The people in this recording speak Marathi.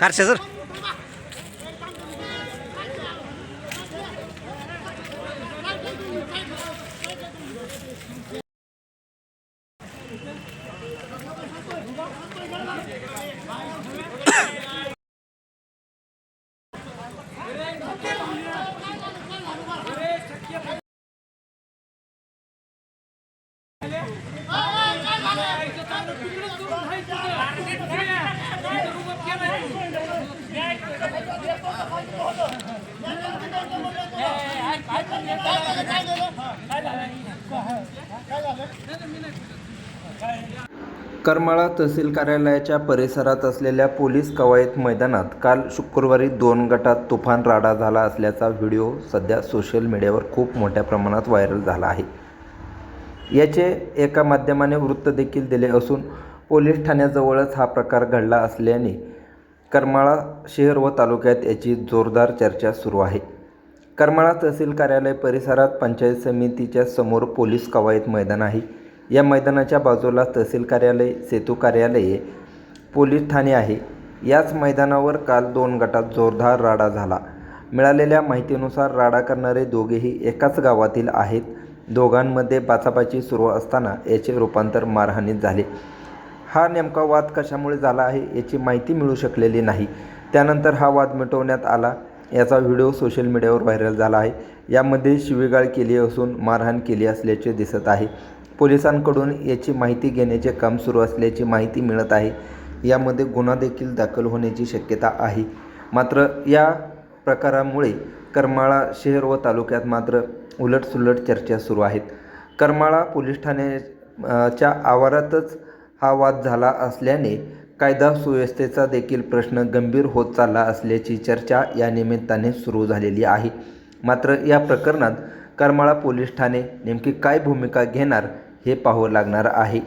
खारशे सर करमाळा तहसील कार्यालयाच्या परिसरात असलेल्या पोलीस कवायत मैदानात काल शुक्रवारी दोन गटात तुफान राडा झाला असल्याचा व्हिडिओ सध्या सोशल मीडियावर खूप मोठ्या प्रमाणात व्हायरल झाला आहे. याचे एका माध्यमाने वृत्त देखील दिले असून पोलीस ठाण्याजवळच हा प्रकार घडला असल्याने करमाळा शहर व तालुक्यात याची जोरदार चर्चा सुरू आहे. करमाळा तहसील कार्यालय परिसरात पंचायत समितीच्या समोर पोलीस कवायत मैदान आहे. या मैदानाच्या बाजूला तहसील कार्यालय सेतू कार्यालये पोलीस ठाणे आहे. याच मैदानावर काल दोन गटात जोरदार राडा झाला. मिळालेल्या माहितीनुसार राडा करणारे दोघेही एकाच गावातील आहेत. दोघांमध्ये बाचाबाची सुरू असताना याचे रूपांतर मारहाणीत झाले. हा नेमका वाद कशामुळे झाला आहे याची माहिती मिळू शकलेली नाही. त्यानंतर हा वाद मिटवण्यात आला. याचा व्हिडिओ सोशल मीडियावर व्हायरल झाला आहे. यामध्ये शिवीगाळ केली असून मारहाण केली असल्याचे दिसत आहे. पोलिसांकडून याची माहिती घेण्याचे काम सुरू असल्याची माहिती मिळत आहे. यामध्ये गुन्हा देखील दाखल होण्याची शक्यता आहे. मात्र या प्रकारामुळे करमाळा शहर व तालुक्यात मात्र उलटसुलट चर्चा सुरू आहेत. करमाळा पोलीस ठाण्याच्या आवारातच हा वाद झाला असल्याने कायदा सुव्यवस्थेचा देखील प्रश्न गंभीर होत चालला असल्याची चर्चा या निमित्ताने सुरू झालेली आहे. मात्र या प्रकरणात करमाळा पोलीस ठाणे नेमकी काय भूमिका घेणार हे पाहावं लागणार आहे.